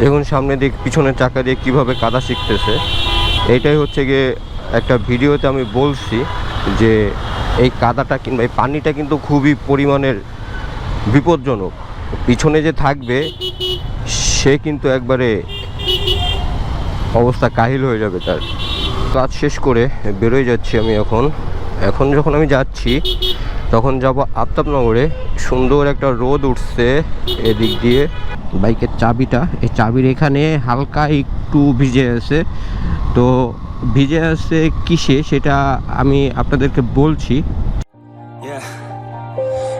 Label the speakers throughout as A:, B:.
A: দেখুন সামনে দিক, পিছনের চাকা দিয়ে কীভাবে কাদা শিখতেছে। এইটাই হচ্ছে গিয়ে একটা ভিডিওতে আমি বলছি যে এই কাদাটা কিংবা এই পানিটা কিন্তু খুবই পরিমাণের বিপজ্জনক। পিছনে যে থাকবে, সে কিন্তু একবারে অবস্থা কাহিল হয়ে যাবে তার। কাজ শেষ করে বেরোয় যাচ্ছি আমি এখন। এখন যখন আমি যাচ্ছি তখন যাব আফতাবনগরে সুন্দর একটা রোদ উঠছে এদিক দিয়ে বাইকের চাবিটা এই চাবির এখানে হালকা একটু ভিজে আছে তো ভিজে আছে কিসে সেটা আমি আপনাদেরকে বলছি
B: Yeah.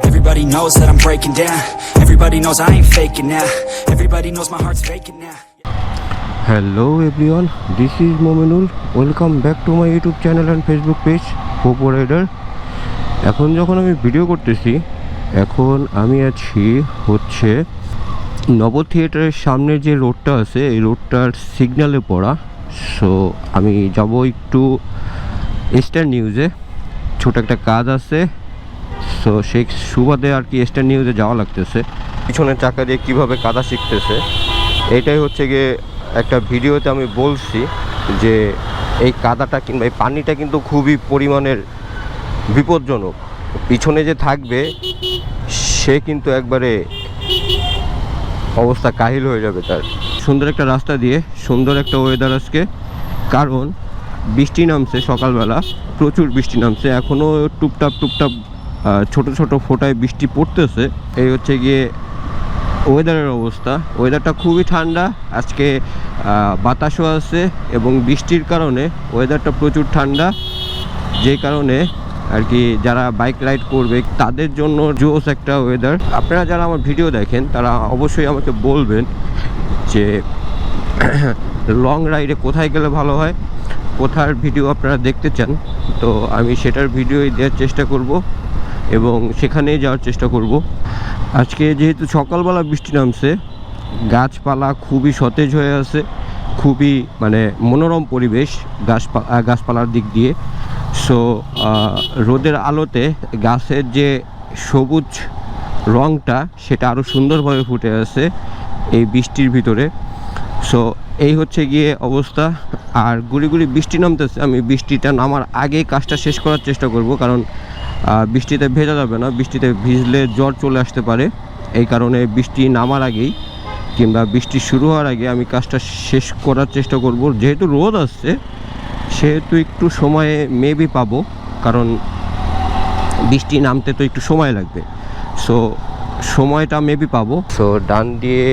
B: Everybody knows that I'm breaking down. Everybody knows I ain't faking now. Everybody knows my heart's vacant now.
A: Hello everyone this is Mominul welcome back to my YouTube channel and Facebook page popo rider এখন যখন আমি video করতেছি, এখন আমি আছি হচ্ছে নব থিয়েটারের সামনে যে রোডটা আছে, এই রোডটার সিগন্যালে পড়া। সো আমি যাব একটু ইস্টার্ন নিউজে ছোট একটা কাজ আছে। সো সেই সুবাদে আর কি ইস্টার্ন নিউজে যাওয়া লাগতেছে। পিছনের চাকা দিয়ে কীভাবে কাদা শিখতেছে, এটাই হচ্ছে গিয়ে একটা ভিডিওতে আমি বলছি যে, এই কাদাটা কিংবা এই পানিটা কিন্তু খুবই পরিমাণের বিপজ্জনক। পিছনে যে থাকবে, সে কিন্তু একবারে অবস্থা কাহিল হয়ে যাবে তার। সুন্দর একটা রাস্তা দিয়ে, সুন্দর একটা ওয়েদার আজকে। কারণ বৃষ্টি নামছে সকালবেলা, প্রচুর বৃষ্টি নামছে। এখনও টুপটাপ টুপটাপ ছোট ছোট ফোটায় বৃষ্টি পড়তেছে। এই হচ্ছে গিয়ে ওয়েদারের অবস্থা। ওয়েদারটা খুবই ঠান্ডা। আজকে বাতাসও আছে এবং বৃষ্টির কারণে ওয়েদারটা প্রচুর ঠান্ডা। যে কারণে আর কি যারা বাইক রাইড করবে, তাদের জন্য জোস একটা ওয়েদার আপনারা যারা আমার ভিডিও দেখেন, তারা অবশ্যই আমাকে বলবেন যে লং রাইডে কোথায় গেলে ভালো হয়, কোথার ভিডিও আপনারা দেখতে চান। তো আমি সেটার ভিডিওই দেওয়ার চেষ্টা করব এবং সেখানেই যাওয়ার চেষ্টা করব। আজকে যেহেতু সকালবেলা বৃষ্টি নামছে, গাছপালা খুবই সতেজ হয়ে আছে, খুবই মানে মনোরম পরিবেশ গাছপালা গাছপালার দিক দিয়ে। সো রোদের আলোতে গাছের যে সবুজ রংটা, সেটা আরও সুন্দরভাবে ফুটে আছে এই বৃষ্টির ভিতরে। সো, এই হচ্ছে গিয়ে অবস্থা। আর গুড়ি গুড়ি বৃষ্টি নামতেছে, আমি বৃষ্টিটা নামার আগেই কাজটা শেষ করার চেষ্টা করব, কারণ বৃষ্টিতে ভেজা যাবে না, বৃষ্টিতে ভিজলে জ্বর চলে আসতে পারে। এই কারণে বৃষ্টি নামার আগেই কিংবা বৃষ্টি শুরু হওয়ার আগে আমি কাজটা শেষ করার চেষ্টা করব। যেহেতু রোদ আসছে সেহেতু একটু সময়ে মেবি পাবো, কারণ বৃষ্টি নামতে তো একটু সময় লাগবে। সো সময়টা মেবি পাবো। সো ডান দিয়ে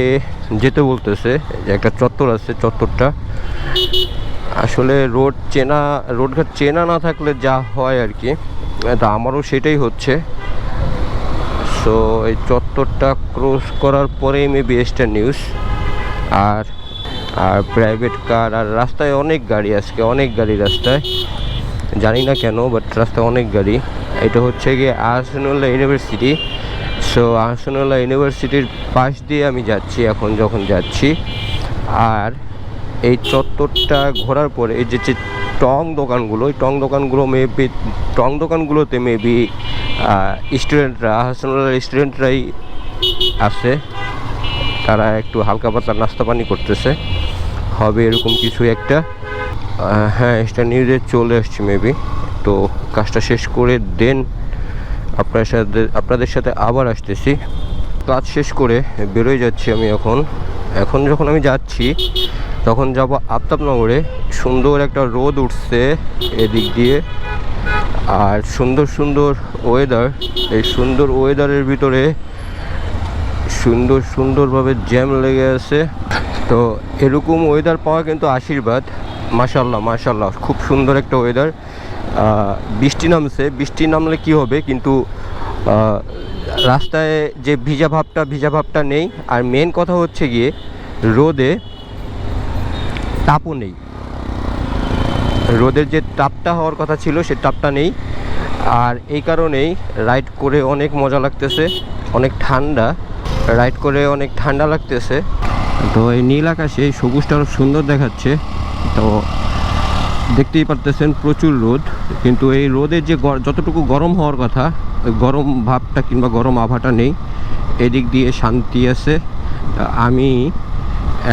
A: যেতে বলতেছে, একটা চত্বর আছে চত্বরটা। আসলে রোড চেনা রোডঘাট চেনা না থাকলে যা হয় আর কি, তা আমারও সেটাই হচ্ছে। সো এই চত্বরটা ক্রস করার পরেই মেবি এস্টার নিউজ আর আর প্রাইভেট কার আর রাস্তায় অনেক গাড়ি আজকে, অনেক গাড়ি রাস্তায়। জানি না কেন বাট রাস্তায় অনেক গাড়ি। এটা হচ্ছে গিয়ে আহসানুল্লাহ ইউনিভার্সিটি সো আহসানুল্লাহ ইউনিভার্সিটির পাশ দিয়ে আমি যাচ্ছি এখন যখন যাচ্ছি। আর এই চত্বরটা ঘোরার পরে এই যে যে টং দোকানগুলো, এই টং দোকানগুলো মেবি টং দোকানগুলোতে মেবি স্টুডেন্টরা আহসানুল্লাহ স্টুডেন্টরাই আছে। তারা একটু হালকা পাতলা নাস্তা পানি করতেছে। হবে এরকম কিছু একটা। হ্যাঁ এটা নিউজে চলে আসছে মেবি তো কাজটা শেষ করে দেন। আপনার সাথে, আপনাদের সাথে আবার আসতেছি। কাজ শেষ করে বেরোয় যাচ্ছি আমি এখন। এখন যখন আমি যাচ্ছি, তখন যাব আফতাবনগরে। সুন্দর একটা রোদ উঠছে এদিক দিয়ে। আর সুন্দর সুন্দর ওয়েদার এই সুন্দর ওয়েদারের ভিতরে সুন্দর সুন্দরভাবে জ্যাম লেগে আছে। তো এরকম ওয়েদার পাওয়া কিন্তু আশীর্বাদ। মাশাল্লাহ মাশাল্লাহ খুব সুন্দর একটা ওয়েদার বৃষ্টি নামছে, বৃষ্টি নামলে কি হবে? কিন্তু রাস্তায় যে ভিজা ভাবটা ভিজা ভাবটা নেই। আর মেন কথা হচ্ছে গিয়ে, রোদে তাপও নেই। রোদের যে তাপটা হওয়ার কথা ছিল, সে তাপটা নেই। আর এই কারণেই রাইড করে অনেক মজা লাগতেছে, অনেক ঠান্ডা। রাইড করে অনেক ঠান্ডা লাগতেছে। তো এই নীল আকাশে এই সবুজটা আরও সুন্দর দেখাচ্ছে। তো দেখতেই পারতেছেন প্রচুর রোদ, কিন্তু এই রোদের যে যতটুকু গরম হওয়ার কথা গরম ভাবটা কিংবা গরম আভাটা নেই। এদিক দিয়ে শান্তি আছে। আমি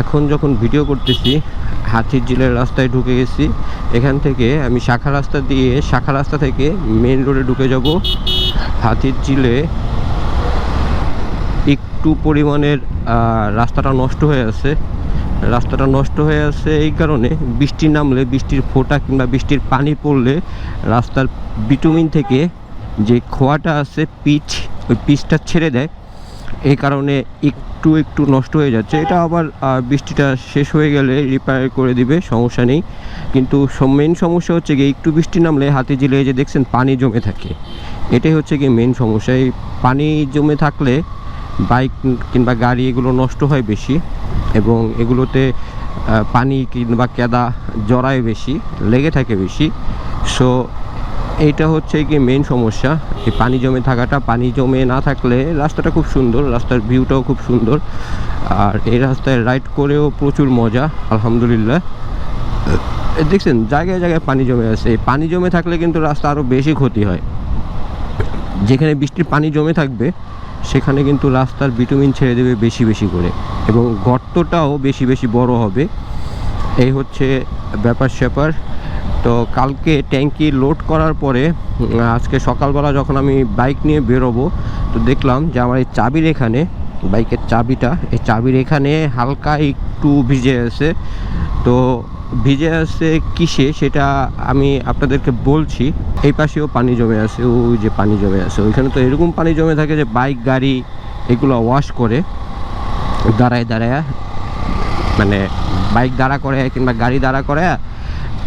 A: এখন যখন ভিডিও করতেছি, হাতির ঝিলের রাস্তায় ঢুকে গেছি। এখান থেকে আমি শাখা রাস্তা দিয়ে, শাখা রাস্তা থেকে মেন রোডে ঢুকে যাব। হাতির ঝিলে একটু পরিমাণের রাস্তাটা নষ্ট হয়ে আছে। রাস্তাটা নষ্ট হয়ে আছে এই কারণে বৃষ্টি নামলে, বৃষ্টির ফোঁটা কিংবা বৃষ্টির পানি পড়লে রাস্তার বিটুমিন থেকে যে খোয়াটা আছে, পিচ, ওই পিচটা ছেড়ে দেয়। এই কারণে একটু একটু নষ্ট হয়ে যাচ্ছে। এটা আবার বৃষ্টিটা শেষ হয়ে গেলে রিপেয়ার করে দিবে, সমস্যা নেই। কিন্তু মেন সমস্যা হচ্ছে গিয়ে একটু বৃষ্টি নামলে হাতি জিলে যে দেখছেন পানি জমে থাকে। এটাই হচ্ছে গিয়ে মেন সমস্যা। এই পানি জমে থাকলে বাইক কিংবা গাড়ি এগুলো নষ্ট হয় বেশি এবং এগুলোতে পানি কিংবা কেদা জড়ায় বেশি, লেগে থাকে বেশি। সো এইটা হচ্ছে কি মেন সমস্যা। এই পানি জমে থাকাটা, পানি জমে না থাকলে রাস্তাটা খুব সুন্দর, রাস্তার ভিউটাও খুব সুন্দর। আর এই রাস্তায় রাইড করেও প্রচুর মজা, আলহামদুলিল্লাহ। দেখছেন, জায়গায় জায়গায় পানি জমে আছে। এই পানি জমে থাকলে কিন্তু রাস্তা আরও বেশি ক্ষতি হয়। যেখানে বৃষ্টির পানি জমে থাকবে সেখানে কিন্তু রাস্তার ভিটামিন ছেড়ে দেবে বেশি বেশি করে এবং গর্তটাও বেশি বেশি বড় হবে। এই হচ্ছে ব্যাপার স্যাপার। তো কালকে ট্যাঙ্কি লোড করার পরে আজকে সকালবেলা যখন আমি বাইক নিয়ে বেরোবো, তো দেখলাম যে আমার এই চাবির এখানে বাইকের চাবিটা। এই চাবির এখানে হালকা একটু ভিজে আছে। তো ভিজে আছে কিসে সেটা আমি আপনাদেরকে বলছি। এই পাশেও পানি জমে আছে, ওই যে পানি জমে আছে। ওইখানে তো এরকম পানি জমে থাকে যে বাইক, গাড়ি এগুলো ওয়াশ করে দাঁড়ায় দাঁড়ায় মানে বাইক দাঁড়া করে কিংবা গাড়ি দাঁড়া করে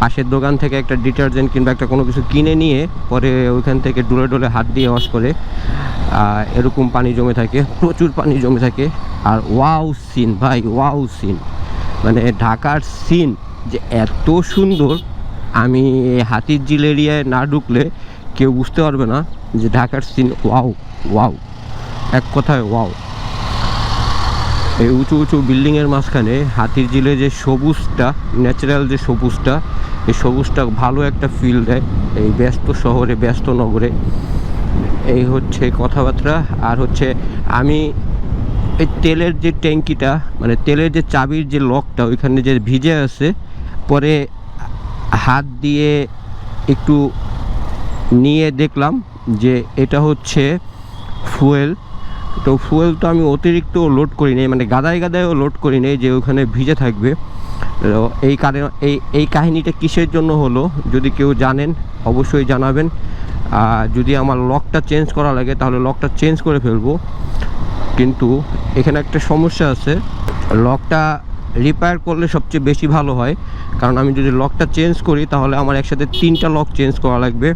A: পাশের দোকান থেকে একটা ডিটারজেন্ট কিংবা একটা কোনো কিছু কিনে নিয়ে পরে ওইখান থেকে ডুলে ডুলে হাত দিয়ে ওয়াশ করে এরকম পানি জমে থাকে, প্রচুর পানি জমে থাকে। আর ওয়াও সিন ভাই, ওয়াও সিন। মানে ঢাকার সিন যে এত সুন্দর, আমি হাতির জিল এরিয়ায় না ঢুকলে কেউ বুঝতে পারবে না যে ঢাকার সিন ওয়াও ওয়াও। এক কথায় ওয়াও। এই উঁচু উঁচু বিল্ডিংয়ের মাঝখানে হাতির ঝিলে যে সবুজটা, ন্যাচারাল যে সবুজটা এই সবুজটা ভালো একটা ফিল দেয়। এই ব্যস্ত শহরে, ব্যস্ত নগরে। এই হচ্ছে কথাবার্তা। আর হচ্ছে আমি এই তেলের যে ট্যাঙ্কিটা মানে তেলের যে চাবির যে লকটা, ওইখানে যে ভিজে আছে, পরে হাত দিয়ে একটু নিয়ে দেখলাম যে এটা হচ্ছে ফুয়েল। তো ফুয়েল তো আমি অতিরিক্ত লোড করি নাই মানে গাদায় গাদায়ও লোড করি নাই যে ওখানে ভিজে থাকবে। এই কারণে এই এই কাহিনীটা কিসের জন্য হলো? যদি কেউ জানেন, অবশ্যই জানাবেন। আর যদি আমার লকটা চেঞ্জ করা লাগে, তাহলে লকটা চেঞ্জ করে ফেলব। কিন্তু এখানে একটা সমস্যা আছে। লকটা রিপেয়ার করলে সবচেয়ে বেশি ভালো হয়। কারণ আমি যদি লকটা চেঞ্জ করি, তাহলে আমার একসাথে তিনটা লক চেঞ্জ করা লাগবে।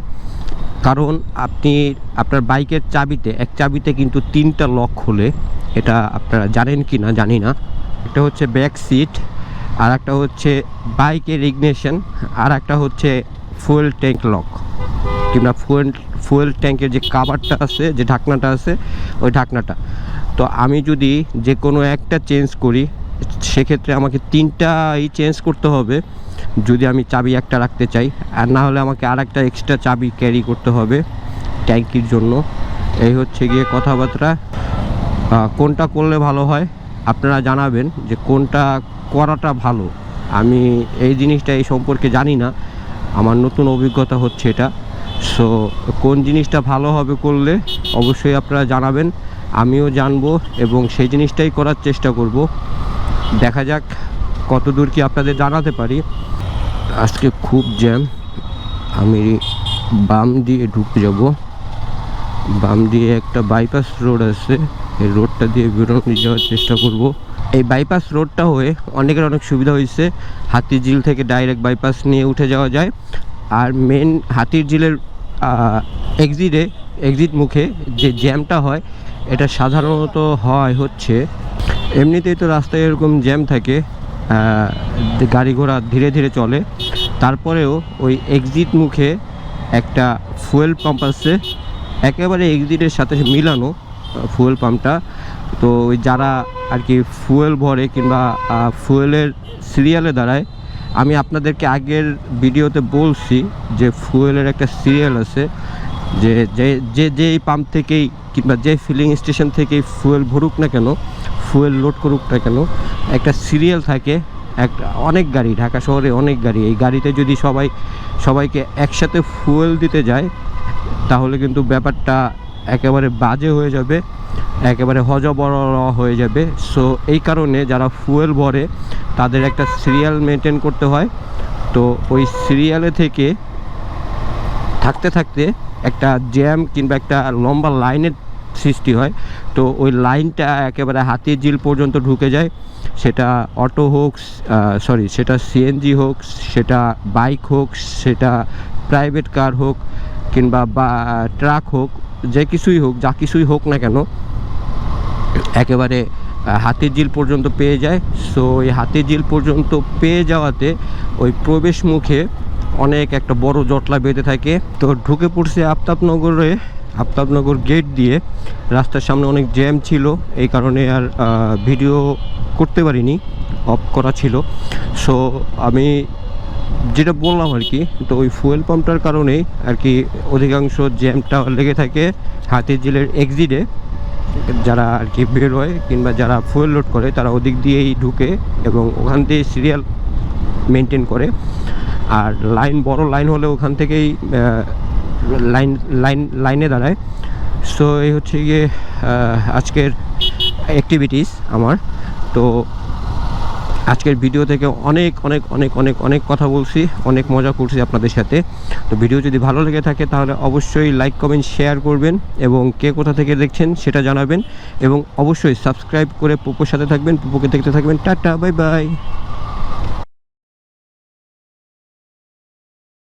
A: কারণ আপনি, আপনার বাইকের চাবিতে, এক চাবিতে কিন্তু তিনটা লক খোলে। এটা আপনারা জানেন কি না জানি না। একটা হচ্ছে ব্যাক সিট আর একটা হচ্ছে বাইকের ইগনেশন আর একটা হচ্ছে ফুয়েল ট্যাঙ্ক লক। কিংবা ফুয়েল ফুয়েল ট্যাঙ্কের যে কাভারটা আছে, যে ঢাকনাটা আছে, ওই ঢাকনাটা। তো আমি যদি যে কোনো একটা চেঞ্জ করি, সেক্ষেত্রে আমাকে তিনটাই চেঞ্জ করতে হবে, যদি আমি চাবি একটা রাখতে চাই। আর না হলে আমাকে আর একটা এক্সট্রা চাবি ক্যারি করতে হবে ট্যাঙ্কির জন্য। এই হচ্ছে গিয়ে কথাবার্তা। কোনটা করলে ভালো হয়? আপনারা জানাবেন যে কোনটা করাটা ভালো। আমি এই জিনিসটা এই সম্পর্কে জানি না। আমার নতুন অভিজ্ঞতা হচ্ছে এটা। সো কোন জিনিসটা ভালো হবে করলে অবশ্যই আপনারা জানাবেন। আমিও জানব এবং সেই জিনিসটাই করার চেষ্টা করব। দেখা যাক কত দূর কি আপনাদের জানাতে পারি। আজকে খুব জ্যাম। আমি বাম দিয়ে ঢুকে যাব। বাম দিয়ে একটা বাইপাস রোড আছে। এই রোডটা দিয়ে বেরোনো যাওয়ার চেষ্টা করব। এই বাইপাস রোডটা হয়ে অনেকের অনেক সুবিধা হয়েছে। হাতির ঝিল থেকে ডাইরেক্ট বাইপাস নিয়ে উঠে যাওয়া যায়। আর মেন হাতির ঝিলের এক্সিটে এক্সিট মুখে যে জ্যামটা হয়, এটা সাধারণত হয় হচ্ছে, এমনিতেই তো রাস্তায় এরকম জ্যাম থাকে গাড়ি ঘোড়া ধীরে ধীরে চলে। তারপরেও ওই এক্সিট মুখে একটা ফুয়েল পাম্প আছে। একেবারে এক্সিটের সাথে মিলানো। ফুয়েল পাম্পটা তো ওই যারা আর কি ফুয়েল ভরে কিংবা ফুয়েলের সিরিয়ালে দাঁড়ায়, আমি আপনাদেরকে আগের ভিডিওতে বলছি যে ফুয়েলের একটা সিরিয়াল আছে, যে যে যে পাম্প থেকেই কিংবা যে ফিলিং স্টেশন থেকেই ফুয়েল ভরুক না কেন ফুয়েল লোড করুক না কেন, একটা সিরিয়াল থাকে একটা অনেক গাড়ি, ঢাকা শহরে অনেক গাড়ি, এই গাড়িতে যদি সবাই, সবাইকে একসাথে ফুয়েল দিতে যায়, তাহলে কিন্তু ব্যাপারটা একেবারে বাজে হয়ে যাবে, একেবারে হজবড় হয়ে যাবে। সো এই কারণে যারা ফুয়েল ভরে, তাদের একটা সিরিয়াল মেনটেন করতে হয়। তো ওই সিরিয়ালে থেকে থাকতে থাকতে একটা জ্যাম কিংবা একটা লম্বা লাইনের সৃষ্টি হয়। তো ওই লাইনটা একেবারে হাতির ঝিল পর্যন্ত ঢুকে যায়। সেটা অটো হোক সরি সেটা সিএনজি হোক, সেটা বাইক হোক, সেটা প্রাইভেট কার হোক কিংবা বা ট্রাক হোক যে কিছুই হোক, যা কিছুই হোক না কেন, একেবারে হাতির ঝিল পর্যন্ত পেয়ে যায়। সো ওই হাতির জিল পর্যন্ত পেয়ে যাওয়াতে ওই প্রবেশ মুখে অনেক একটা বড় জটলা বেঁধে থাকে। তো ঢুকে পড়ছে আফতাবনগরে, আফতাবনগর গেট দিয়ে। রাস্তার সামনে অনেক জ্যাম ছিল, এই কারণে আর ভিডিও করতে পারিনি অফ করা ছিল। সো আমি যেটা বললাম আর কি, তো ওই ফুয়েল পাম্পটার কারণেই আর কি অধিকাংশ জ্যামটা লেগে থাকে হাতির ঝিলের এক্সিটে যারা আর কি বের হয় কিংবা যারা ফুয়েল লোড করে, তারা ওদিক দিয়েই ঢুকে এবং ওখান দিয়ে সিরিয়াল মেনটেন করে। আর লাইন বড় লাইন হলে ওখান থেকেই লাইন লাইন লাইনে দাঁড়ায়। সো এই হচ্ছে গিয়ে আজকের অ্যাক্টিভিটিস আমার। তো আজকের ভিডিও থেকে অনেক অনেক অনেক অনেক অনেক কথা বলছি, অনেক মজা করছি আপনাদের সাথে। তো ভিডিও যদি ভালো লেগে থাকে তাহলে অবশ্যই লাইক কমেন্ট শেয়ার করবেন এবং কে কোথা থেকে দেখছেন সেটা জানাবেন এবং অবশ্যই সাবস্ক্রাইব করে পুপোর সাথে থাকবেন, পুপোকে দেখতে থাকবেন। Tata bye bye